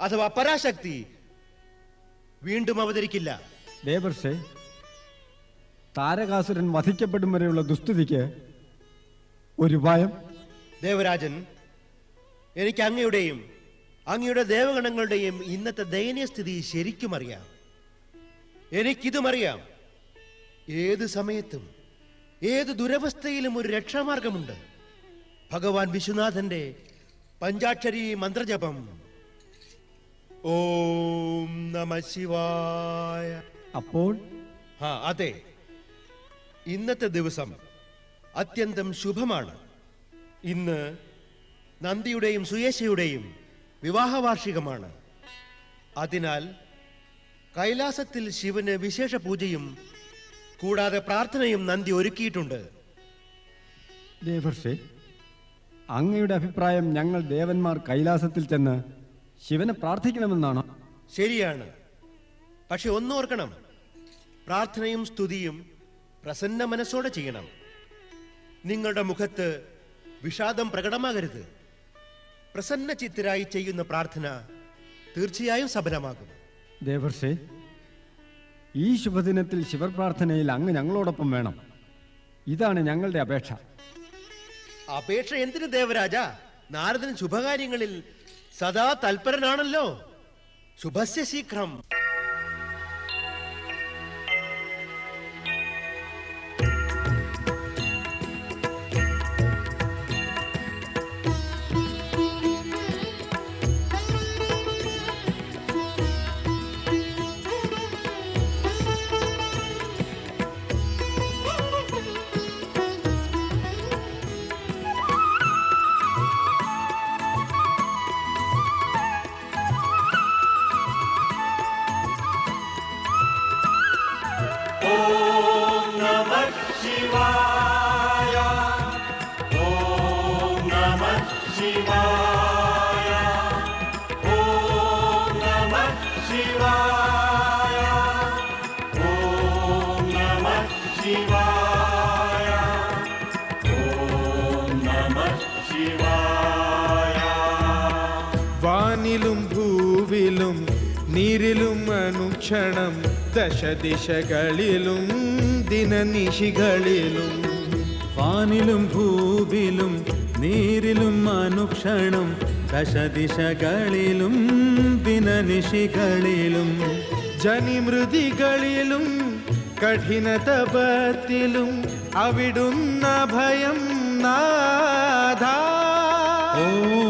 അഥവാ പരാശക്തി വീണ്ടും അവതരിക്കില്ല. ദേവർഷേ താരകാസുരൻ വധിക്കപ്പെടും വരെയുള്ള ദുസ്ഥിതിക്ക് ഒരു ഉപായം. ദേവരാജൻ എനിക്ക് അങ്ങയുടെയും അങ്ങയുടെ ദേവഗണങ്ങളുടെയും ഇന്നത്തെ ദയനീയ സ്ഥിതി ശരിക്കും അറിയാം. എനിക്കിതും അറിയാം. ഏത് സമയത്തും ഏത് ദുരവസ്ഥയിലും ഒരു രക്ഷാമാർഗമുണ്ട്. ഭഗവാൻ വിശ്വനാഥന്റെ പഞ്ചാക്ഷരി മന്ത്രജപം ഓം നമ ശിവായ. അപ്പോൾ? ആ അതെ. ഇന്നത്തെ ദിവസം അത്യന്തം ശുഭമാണ്. ഇന്ന് നന്ദിയുടെയും സുയേശയുടെയും വിവാഹ വാർഷികമാണ് അതിനാൽ കൈലാസത്തിൽ ശിവന് വിശേഷ പൂജയും കൂടാതെ പ്രാർത്ഥനയും നന്ദി ഒരുക്കിയിട്ടുണ്ട്. ദേവർഷെ അങ്ങയുടെ അഭിപ്രായം ഞങ്ങൾ ദേവന്മാർ കൈലാസത്തിൽ ചെന്ന് ശിവനെ പ്രാർത്ഥിക്കണമെന്നാണോ? ശരിയാണ്. പക്ഷെ ഒന്നോർക്കണം. പ്രാർത്ഥനയും സ്തുതിയും പ്രസന്ന മനസ്സോടെ ചെയ്യണം. നിങ്ങളുടെ മുഖത്ത് വിഷാദം പ്രകടമാകരുത്. പ്രസന്ന ചിത്തരായി ചെയ്യുന്ന പ്രാർത്ഥന തീർച്ചയായും സഫലമാകും. ദേവർഷേ ഈ ശുഭദിനത്തിൽ ശിവപ്രാർത്ഥനയിൽ അങ്ങ് ഞങ്ങളോടൊപ്പം വേണം. ഇതാണ് ഞങ്ങളുടെ അപേക്ഷ. അപേക്ഷ എന്തിന് ദേവരാജ? നാരദൻ ശുഭകാര്യങ്ങളിൽ സദാ തൽപരനാണല്ലോ. ശുഭസ്യ ശീഘ്രം. വാനിലും ഭൂവിലും നീരിലും അനുക്ഷണം ദശദിശകളിലും ദിനനിശികളിലും. വാനിലും ഭൂവിലും നീരിലും അനുക്ഷണം ദശദിശകളിലും ദിനനിശികളിലും. ജനിമൃതികളിലും കഠിന തപത്തിലും അവിടുന്ന ഭയം നാഥ. ഓം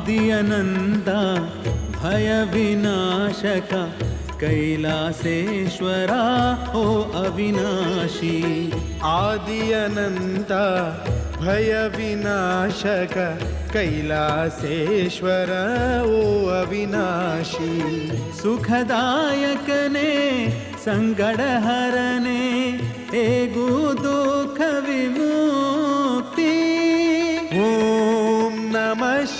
आदिअनन्द, भयविनाशक, कैलासेश्वरा, ओ अविनाशी। आदि अनन्त भय विनाशक कैलासेश्वर, ओ अविनाशी। सुखदायकने सङ्गडहरने एगु